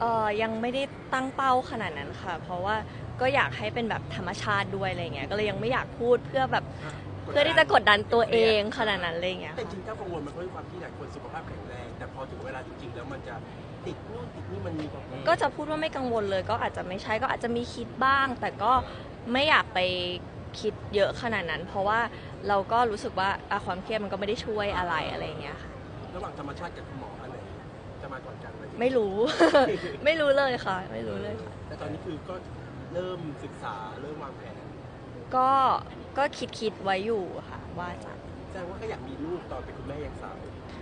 เออยังไม่ได้ตั้งเป้าขนาดนั้นค่ะ เพราะว่าก็อยากให้เป็นแบบธรรมชาติด้วยอะไรเงี้ยก็เลยยังไม่อยากพูดเพื่อแบบเพื่อที่จะกดดันตัวเองขนาดนั้นอะไรเงี้ยแต่จริงๆถ้ากังวลมันก็ด้วยความที่หลายคนสุขภาพแข็งแรง แต่พอถึงเวลาจริงๆแล้วมันจะติดนู่นติดนี่มันมีแบบก็จะพูดว่าไม่กังวลเลย ก็อาจจะไม่ใช่ก็อาจจะมีคิดบ้าง แต่ก็ไม่อยากไปคิดเยอะขนาดนั้น เพราะว่าเราก็รู้สึกว่าอะความเครียดมันก็ไม่ได้ช่วยอะไรอะไรเงี้ยค่ะระหว่างธรรมชาติกับคุณหมออันไหน ไม่รู้ ไม่รู้เลยค่ะ ไม่รู้เลยค่ะ แต่ตอนนี้คือก็เริ่มศึกษาเริ่มวางแผนก็ก็คิดคิดไว้อยู่ค่ะ ว่าจะแสดงว่าก็อยากมีลูกตอนเป็นคุณแม่ยังสาว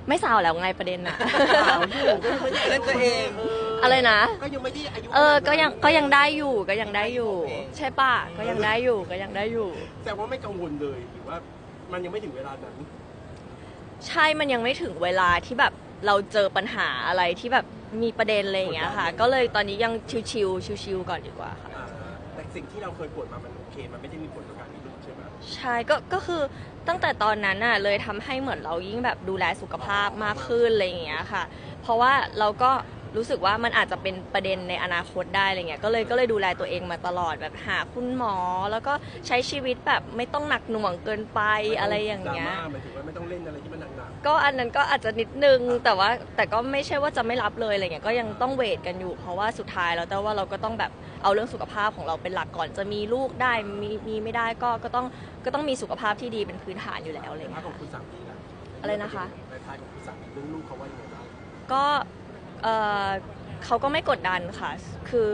ไม่สาวแล้วไงประเด็นน่ะสาวอยู่ก็ยังไม่ได้เล่นตัวเองอะไรนะ ก็ยังไม่ได้อายุเออ ก็ยังก็ยังได้อยู่ก็ยังได้อยู่ ใช่ป่ะ ก็ยังได้อยู่ก็ยังได้อยู่ แสดงว่าไม่กังวลเลยหรือว่ามันยังไม่ถึงเวลานั้น ใช่มันยังไม่ถึงเวลาที่แบบเราเจอปัญหาอะไรที่แบบ มีประเด็นอะไรอย่างเงี้ยค่ะ ก็เลยตอนนี้ยังชิวๆชิวๆก่อนดีกว่าค่ะอ่าแต่สิ่งที่เราเคยปวดมามันโอเค มันไม่ได้มีผลต่อการมีลูกใช่ไหม ใช่ก็ก็คือตั้งแต่ตอนนั้นน่ะเลยทำให้เหมือนเรายิ่งแบบดูแลสุขภาพมากขึ้นอะไรอย่างเงี้ยค่ะ เพราะว่าเราก็ รู้สึกว่ามันอาจจะเป็นประเด็นในอนาคตได้อะไรเงี้ยก็เลยก็เลยดูแลตัวเองมาตลอดแบบหาคุณหมอ แล้วก็ใช้ชีวิตแบบไม่ต้องหนักหน่วงเกินไปอะไรอย่างเงี้ย ดราม่าหมายถึงว่าไม่ต้องเล่นอะไรที่มันหนักก็อันนั้นก็อาจจะนิดนึงแต่ว่าแต่ก็ไม่ใช่ว่าจะไม่รับเลยอะไรเงี้ยก็ยังต้องเวทกันอยู่ เพราะว่าสุดท้ายแล้วแต่ว่าเราก็ต้องแบบเอาเรื่องสุขภาพของเราเป็นหลักก่อนจะมีลูกได้มีมีไม่ได้ก็ก็ต้องก็ต้องมีสุขภาพที่ดีเป็นพื้นฐานอยู่แล้วอะไรๆในเงี้พาร์ยทของค่ะ คุณสามีล่ะอะไรนะคะ ในพาร์ทของคุณสามีเรื่องลูกเขาว่ายังไงบ้าง ก็ เออเขาก็ไม่กดดันค่ะ คือ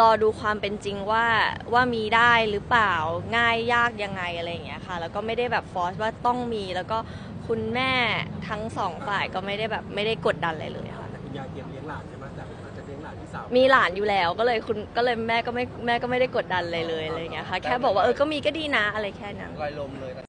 รอดูความเป็นจริงว่าว่ามีได้หรือเปล่าง่ายยากยังไงอะไรอย่างเงี้ยค่ะ แล้วก็ไม่ได้แบบฟอร์สว่าต้องมีแล้วก็คุณแม่ทั้งสองฝ่ายก็ไม่ได้แบบไม่ได้กดดันอะไรเลยค่ะ แต่คุณยายเตรียมเลี้ยงหลานใช่ไหมแต่เป็นจะเลี้ยงหลานที่สาวมีหลานอยู่แล้วก็เลยคุณก็เลยแม่ก็ไม่แม่ก็ไม่ได้กดดันเลยเลยอะไรอย่างเงี้ยค่ะ แค่บอกว่าเออก็มีก็ดีนะอะไรแค่นั้น ลอยลมเลย